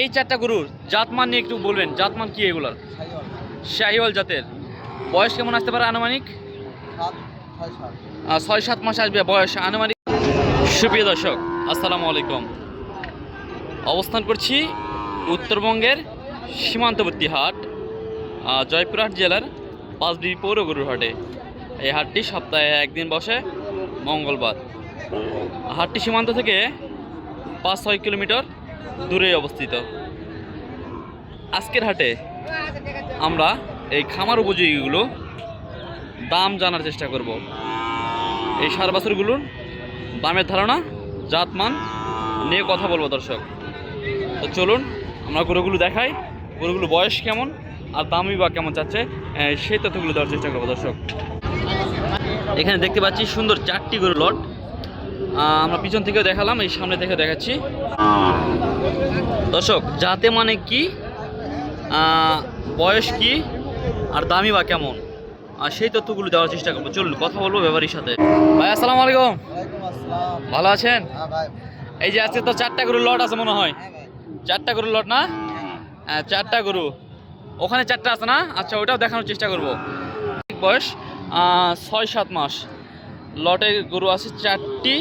এই চারটা গরুর জাতমান নিয়ে একটু বলবেন জাতমান কি এগুলোর? শাহিওয়াল। জাতের। বয়স কেমন আসতে পারে আনুমানিক? ছয় সাত। মাস আসবে বয়স আনুমানিক। সুপ্রিয় দর্শক আসসালামু আলাইকুম। অবস্থান করছি উত্তরবঙ্গের সীমান্তবর্তী হাট জয়পুরহাট জেলার পাঁচবিবি পৌর গরুর হাটে। এই হাটটি সপ্তাহে একদিন বসে মঙ্গলবার। হাটটি সীমান্ত থেকে পাঁচ ছয় কিলোমিটার দূরে অবস্থিত। আজকের হাটে আমরা এই খামার উপযোগীগুলো দাম জানার চেষ্টা করব। এই সার বাছুরগুলোর দামের ধারণা, জাতমান নিয়ে কথা বলব দর্শক। তো চলুন, আমরা গরুগুলো দেখাই গরুগুলো বয়স কেমন আর দামই বা কেমন চাচ্ছে সেই তথ্যগুলো দেওয়ার চেষ্টা করব দর্শক। এখানে দেখতে পাচ্ছি সুন্দর চারটি গরু লট। আমরা পিছন থেকেও দেখালাম, এই সামনে থেকে দেখাচ্ছি। দর্শক, যাতে মানে কি? বয়স কি? আর দামি বা কেমন? আর সেই তথ্যগুলো দেওয়ার চেষ্টা করব। চলুন, কথা বলব ব্যাপারীর সাথে। ভাই, আসসালামু আলাইকুম। ভালো আছেন? এই যে আজকে তো চারটা গরুর লট আছে মনে হয়। চারটা গরুর লট না? হ্যাঁ চারটা গরু। ওখানে চারটা আছে না? আচ্ছা ওটাও দেখানোর চেষ্টা করব। বয়স ছয় সাত মাস। লটে গরু আছে চারটি।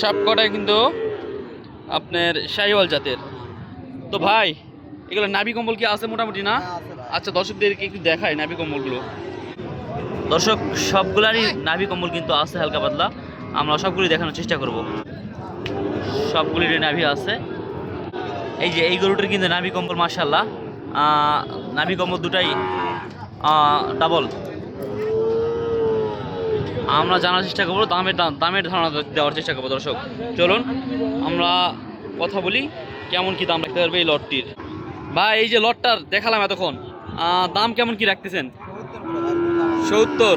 সব কটাই কিন্তু আপনার শাহিওয়াল জাতের। তো ভাই এগুলো নাভি কম্বল কি আছে মোটামুটি না? আচ্ছা দর্শকদেরকে একটু দেখায় নাভি কম্বলগুলো। দর্শক সবগুলারই নাভি কম্বল কিন্তু আছে হালকা পাতলা। আমরা সবগুলি দেখানোর চেষ্টা করব। সবগুলির নাভি আছে। এই যে এই গরুটার কিন্তু নাভি কম্বল মার্শাল্লাহ নাভি কম্বল দুটাই ডাবল আমরা জানার চেষ্টা করব দামের দাম দামের ধারণা দেওয়ার চেষ্টা করব দর্শক। চলুন আমরা কথা বলি কেমন কি দাম রাখতে পারবে এই লটটির। বা এই যে লটটার দেখালাম এতক্ষণ। দাম কেমন কি রাখতেছেন? সত্তর।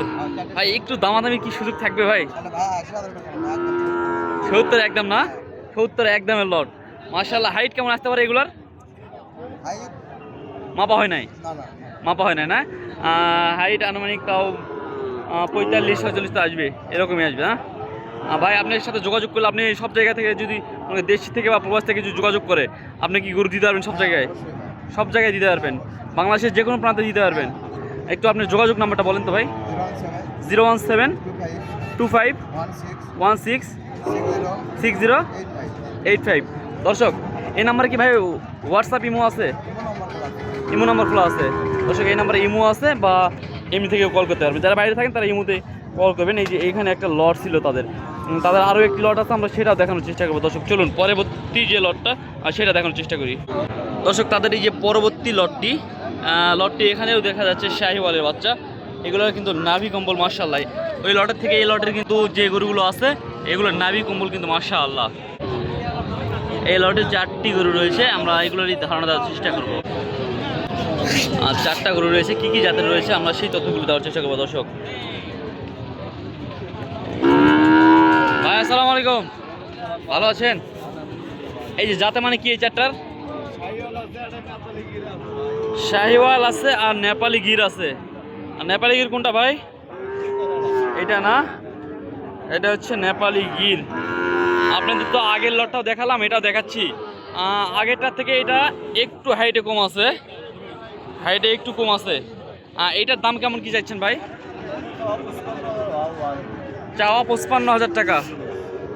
ভাই একটু দামাদামি কি সুযোগ থাকবে ভাই? সত্তর একদম না? সত্তর একদমের লট। মার্শাল্লাহ হাইট কেমন আসতে পারে এগুলার? মাপা হয় নাই? মাপা হয় নাই না? হাইট আনুমানিক তাও পঁয়তাল্লিশ ছয়চল্লিশ আসবে, এরকমই আসবে হ্যাঁ? ভাই, আপনার সাথে যোগাযোগ করলে আপনি সব জায়গা থেকে যদি মানে দেশ থেকে বা প্রবাস থেকে যদি যোগাযোগ করে, আপনি কি গরু দিতে পারবেন সব জায়গায়? সব জায়গায় দিতে পারবেন। বাংলাদেশের যে কোনো প্রান্তে দিতে পারবেন। একটু আপনার যোগাযোগ নাম্বারটা বলেন তো ভাই। Zero one seven two five one six six zero eight five. দর্শক, এই নাম্বারে কি ভাই হোয়াটসঅ্যাপ ইমো আছে? ইমো নাম্বার খোলা আছে। দর্শক, এই নাম্বারে ইমো আছে বা এমনি থেকেও কল করতে পারবেন। যারা বাইরে থাকেন, তারা ইমোতে কল করবেন। এই যে এইখানে একটা লট ছিল তাদের। তাদের আরও একটি লট আছে, আমরা সেটা দেখানোর চেষ্টা করব। দর্শক, চলুন, পরবর্তী যে লটটা সেটা দেখানোর চেষ্টা করি। দর্শক, তাদের এই যে পরবর্তী লটটি লটটি এখানেও দেখা যাচ্ছে শাহিওয়ালের বাচ্চা। এগুলো কিন্তু নাভি কম্বল মার্শাল্লাহ ওই লটের থেকে এই লটের কিন্তু যে গরুগুলো আছে এগুলোর নাভি কম্বল কিন্তু মার্শা আল্লাহ এই লটে চারটি গরু রয়েছে, আমরা এগুলোরই ধারণা দেওয়ার চেষ্টা করব। আর চারটা গরু রয়েছে। কি কি জাতের রয়েছে? আমরা সেই তথ্যগুলো দেওয়ার চেষ্টা করব, দর্শক। ভাই, আসসালামু আলাইকুম। ভালো আছেন? এই যে জাতে মানে কি এই চারটার? শাহিওয়াল আছে আর নেপালি গির আছে। আর নেপালি গির কোনটা ভাই? এটা না? এটা হচ্ছে নেপালি গির। আপনাদের তো আগের লটটাও দেখালাম, এটা দেখাচ্ছি। আগেরটার থেকে এটা একটু হাইটে কম আছে। হাইটে একটু কম আছে। আহ, এইটার দাম কেমন কি চাইছেন ভাই? চাওয়া পঁচপান্ন হাজার টাকা।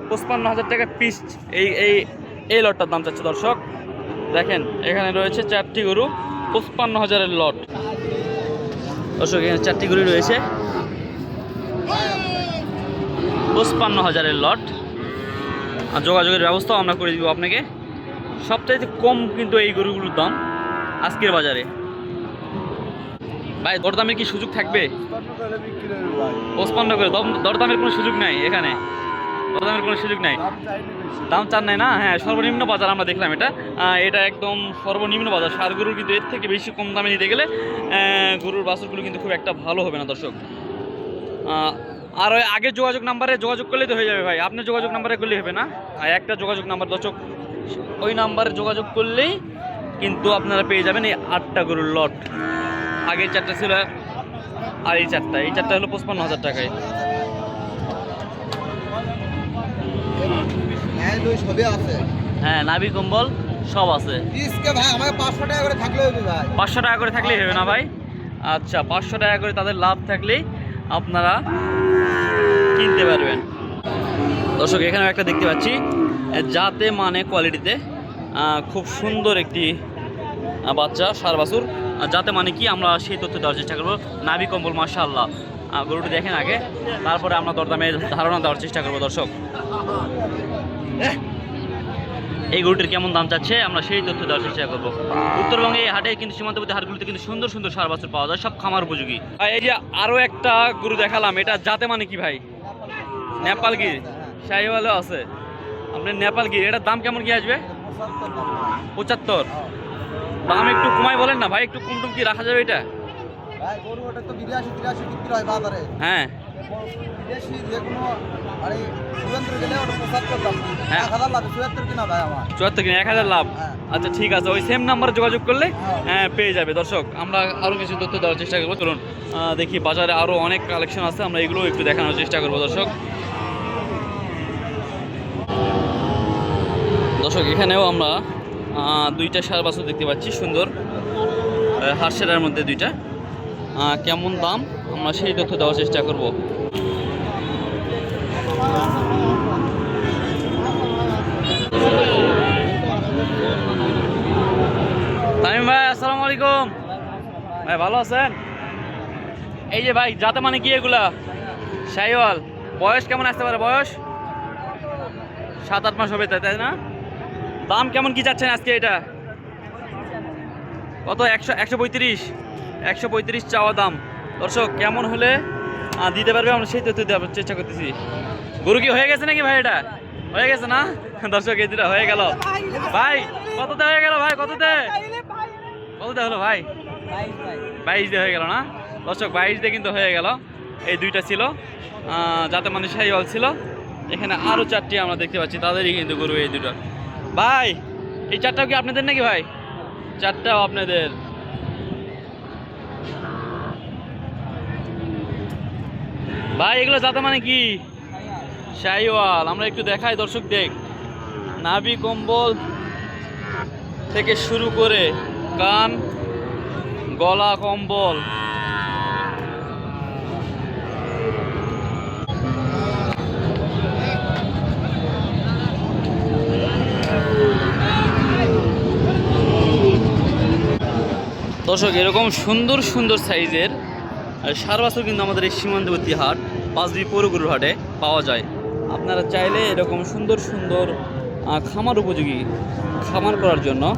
পঁচপান্ন হাজার টাকা পিস এই এই এই লটটার দাম চাচ্ছে দর্শক। দেখেন এখানে রয়েছে চারটি গরু পঁচপান্ন হাজারের লট। দর্শক এখানে চারটি গরু রয়েছে। পঁচপান্ন হাজারের লট। আর যোগাযোগের ব্যবস্থাও আমরা করে দিব আপনাকে। সবচাইতে কম কিন্তু এই গরুগুলোর দাম আজকের বাজারে। ভাই, দরদামের কি সুযোগ থাকবে? পঁচপান্ন করে, দম- দরদামের কোনো সুযোগ নাই এখানে। দরদামের কোনো সুযোগ নাই। দাম চান নাই না? হ্যাঁ সর্বনিম্ন বাজার আমরা দেখলাম এটা। এটা একদম সর্বনিম্ন বাজার। সার গরুর কিন্তু এর থেকে বেশি কম দামে নিতে গেলে গরুর বাছুরগুলো কিন্তু খুব একটা ভালো হবে না, দর্শক। আর ওই আগে যোগাযোগ নাম্বারে যোগাযোগ করলেই তো হয়ে যাবে ভাই। আপনার যোগাযোগ নাম্বারে করলেই হবে না? আর একটা যোগাযোগ নাম্বার, দর্শক, ওই নাম্বারে যোগাযোগ করলেই কিন্তু আপনারা পেয়ে যাবেন এই আটটা গরুর লট। আগের চারটা ছিল আর এই চারটা। এই চারটা হলো পঁচপান্ন হাজার টাকায়। হ্যাঁ হ্যাঁ নাভি কম্বল সব আছে। পাঁচশো টাকা করে থাকলে পাঁচশো টাকা করে থাকলেই হবে না ভাই? আচ্ছা পাঁচশো টাকা করে তাদের লাভ থাকলেই আপনারা কিনতে পারবেন। দর্শক এখানে একটা দেখতে পাচ্ছি। যাতে মানে কোয়ালিটিতে খুব সুন্দর একটি বাচ্চা সার বাছুর। যাতে মানে কি আমরা সেই তথ্য দেওয়ার চেষ্টা করব। নাভি কম্বল মাসা আল্লাহ গরুটি দেখেন আগে। তারপরে আমরা দরদামের ধারণা দেওয়ার চেষ্টা করব, দর্শক। এই গরুটির কেমন দাম চাচ্ছে, আমরা সেই তথ্য দেওয়ার চেষ্টা করব। উত্তরবঙ্গে এই হাটে কিন্তু সীমান্তবর্তী হাটগুলিতে কিন্তু সুন্দর সুন্দর সার বাছুর পাওয়া যায়, সব খামার উপযোগী। এই যে আরও একটা গরু দেখালাম, এটা জাতে মানে কি ভাই? নেপাল গির। শাহিওয়ালও আছে। আপনার নেপাল গির, এটার দাম কেমন কি আসবে? পঁচাত্তর। দাম একটু কমাই বলেন না ভাই একটু কম টুম কি রাখা যাবে এটা? ভাই গরু ওটা তো বিরাশি তিরাশি বিক্রি হয় বাজারে। হ্যাঁ। বিদেশি যে কোনো আরে সুরেন্দ্র গেলে ওটা পঁচাত্তর দাম হ্যাঁ। এক হাজার লাগে চুয়াত্তর কিনা ভাই আমার। চুয়াত্তর কিনে এক হাজার লাভ? হ্যাঁ। আচ্ছা ঠিক আছে ওই সেম নাম্বারে যোগাযোগ করলে হ্যাঁ। হ্যাঁ পেয়ে যাবে। দর্শক আমরা আরও কিছু তথ্য দেওয়ার চেষ্টা করব। চলুন দেখি বাজারে আরও অনেক কালেকশন আছে আমরা এগুলো একটু দেখানোর চেষ্টা করব দর্শক। দর্শক এখানেও আমরা দুইটা সার বাছুর দেখতে পাচ্ছি, সুন্দর। হার্সেরার মধ্যে দুইটা। কেমন দাম? আমরা সেই তথ্য দেওয়ার চেষ্টা করব। তামিম ভাই, আসসালামু আলাইকুম। ভাই, ভালো আছেন? এই যে ভাই যাতে মানে কি এগুলা? শাহিওয়াল। বয়স কেমন আসতে পারে? বয়স? সাত, আট মাস হবে তাই তাই না? দাম কেমন কি চাচ্ছেন আজকে এটা? কত? একশো একশো পঁয়ত্রিশ। একশো পঁয়ত্রিশ চাওয়া দাম। দর্শক, কেমন হলে দিতে পারবে আমরা সেই তথ্য দেওয়ার চেষ্টা করতেছি। গরু কি হয়ে গেছে নাকি ভাই এটা? হয়ে গেছে না? দর্শক, এই দুটা হয়ে গেল। ভাই, কততে হয়ে গেল ভাই? কততে? কততে হলো ভাই? বাইশ দিয়ে হয়ে গেল না? দর্শক, বাইশ দিয়ে কিন্তু হয়ে গেল। এই দুইটা ছিল। যাতে মানে শাহিওয়াল ছিল। এখানে আরও চারটি আমরা দেখতে পাচ্ছি। তাদেরই কিন্তু গরু এই দুটো। ভাই, এই চারটাও কি আপনাদের নাকি ভাই? চারটাও আপনাদের। ভাই, এগুলো যাতে মানে কি? শাহিওয়াল আমরা একটু দেখাই, দর্শক দেখ। নাভি কম্বল থেকে শুরু করে কান, গলা কম্বল। দর্শক, এরকম সুন্দর সুন্দর সাইজের সার বাছুর কিন্তু আমাদের এই সীমান্তবর্তী হাট পাঁচবি পৌরগুরুর হাটে পাওয়া যায়। আপনারা চাইলে এরকম সুন্দর সুন্দর খামার উপযোগী খামার করার জন্য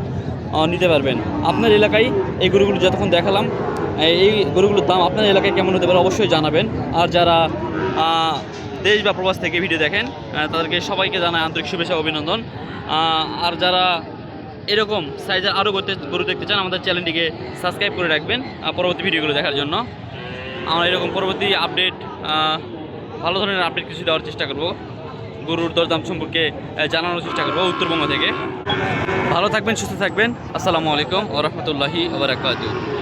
নিতে পারবেন। আপনার এলাকায় এই গরুগুলো যতক্ষণ দেখালাম এই- এই গরুগুলোর দাম আপনার এলাকায় কেমন হতে পারে অবশ্যই জানাবেন। আর যারা দেশ বা প্রবাস থেকে ভিডিও দেখেন তাদেরকে সবাইকে জানায় আন্তরিক শুভেচ্ছা, অভিনন্দন। আর যারা এরকম সাইজের আরও গরু গরু দেখতে চান, আমাদের চ্যানেলটিকে সাবস্ক্রাইব করে রাখবেন পরবর্তী ভিডিওগুলো দেখার জন্য। আমরা এরকম পরবর্তী আপডেট ভালো ধরনের আপডেট কিছু দেওয়ার চেষ্টা করব। গরুর দরদাম সম্পর্কে জানানোর চেষ্টা করব উত্তরবঙ্গ থেকে। ভালো থাকবেন, সুস্থ থাকবেন। আসসালামু আলাইকুম ও রহমতুল্লাহি ওবরাকাতুহ